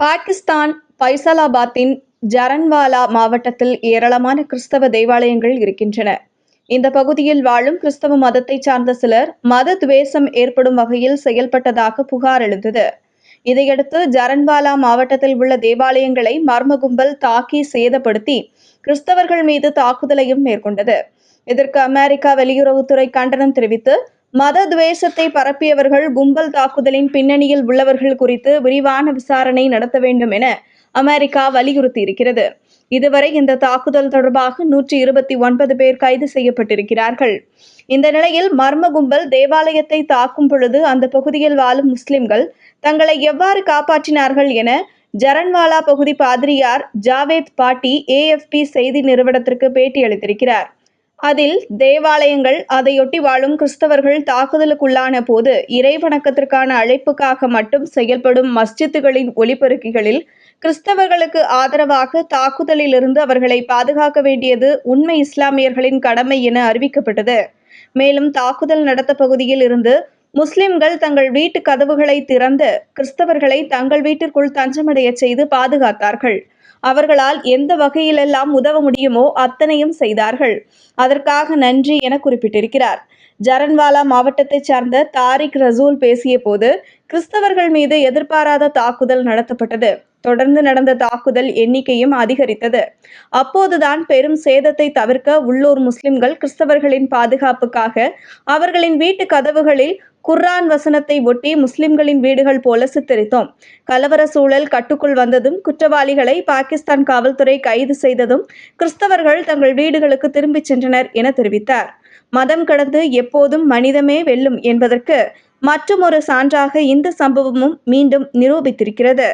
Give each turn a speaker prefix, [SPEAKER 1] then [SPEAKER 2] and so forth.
[SPEAKER 1] பாகிஸ்தான் பைசலாபாத்தின் ஜரன்வாலா மாவட்டத்தில் ஏராளமான கிறிஸ்தவ தேவாலயங்கள் இருக்கின்றன. இந்த பகுதியில் வாழும் கிறிஸ்தவ மதத்தை சார்ந்த சிலர் மத துவேஷம் ஏற்படும் வகையில் செயல்பட்டதாக புகார் எழுந்தது. இதையடுத்து ஜரன்வாலா மாவட்டத்தில் உள்ள தேவாலயங்களை மர்ம கும்பல் தாக்கி சேதப்படுத்தி கிறிஸ்தவர்கள் மீது தாக்குதலையும் மேற்கொண்டது. இதற்கு அமெரிக்கா வெளியுறவுத்துறை கண்டனம் தெரிவித்து மத துவேஷத்தை பரப்பியவர்கள் கும்பல் தாக்குதலின் பின்னணியில் உள்ளவர்கள் குறித்து விரிவான விசாரணை நடத்த வேண்டும் என அமெரிக்கா வலியுறுத்தியிருக்கிறது. இதுவரை இந்த தாக்குதல் தொடர்பாக நூற்றி இருபத்தி ஒன்பது பேர் கைது செய்யப்பட்டிருக்கிறார்கள். இந்த நிலையில் மர்ம கும்பல் தேவாலயத்தை தாக்கும் பொழுது அந்த பகுதியில் வாழும் முஸ்லிம்கள் தங்களை எவ்வாறு காப்பாற்றினார்கள் என ஜரன்வாலா பகுதி பாதிரியார் ஜாவேத் பாட்டி ஏஎஃப்பி செய்தி நிறுவனத்திற்கு பேட்டியளித்திருக்கிறார். அதில் தேவாலயங்கள் அதையொட்டி வாழும் கிறிஸ்தவர்கள் தாக்குதலுக்குள்ளான போது இறைவணக்கத்திற்கான அழைப்புக்காக மட்டும் செயல்படும் மஸ்ஜித்துகளின் ஒலிபெருக்கிகளில் கிறிஸ்தவர்களுக்கு ஆதரவாக தாக்குதலிலிருந்து அவர்களை பாதுகாக்க வேண்டியது உண்மை இஸ்லாமியர்களின் கடமை என அறிவிக்கப்பட்டது. மேலும் தாக்குதல் நடத்த பகுதியில் இருந்து முஸ்லிம்கள் தங்கள் வீட்டு கதவுகளை திறந்து கிறிஸ்தவர்களை தங்கள் வீட்டிற்குள் தஞ்சமடைய செய்து பாதுகாத்தார்கள். அவர்களால் எந்த வகையிலெல்லாம் உதவ முடியுமோ அத்தனையும் செய்தார்கள். அதற்காக நன்றி என குறிப்பிட்டிருக்கிறார். ஜரன்வாலா மாவட்டத்தைச் சார்ந்த தாரிக் ரசூல் பேசிய போது கிறிஸ்தவர்கள் மீது எதிர்பாராத தாக்குதல் நடத்தப்பட்டது. தொடர்ந்து நடந்த தாக்குதல் எண்ணிக்கையும் அதிகரித்தது. அப்போதுதான் பெரும் சேதத்தை தவிர்க்க உள்ளூர் முஸ்லிம்கள் கிறிஸ்தவர்களின் பாதுகாப்புக்காக அவர்களின் வீட்டு கதவுகளில் குர்ஆன் வசனத்தை ஒட்டி முஸ்லிம்களின் வீடுகள் போல சித்தரித்தோம். கலவர சூழல் கட்டுக்குள் வந்ததும் குற்றவாளிகளை பாகிஸ்தான் காவல்துறை கைது செய்ததும் கிறிஸ்தவர்கள் தங்கள் வீடுகளுக்கு திரும்பிச் சென்றனர் என தெரிவித்தார். மதம் கடந்து எப்போதும் மனிதமே வெல்லும் என்பதற்கு மற்றுமொரு சான்றாக இந்த சம்பவமும் மீண்டும் நிரூபித்திருக்கிறது.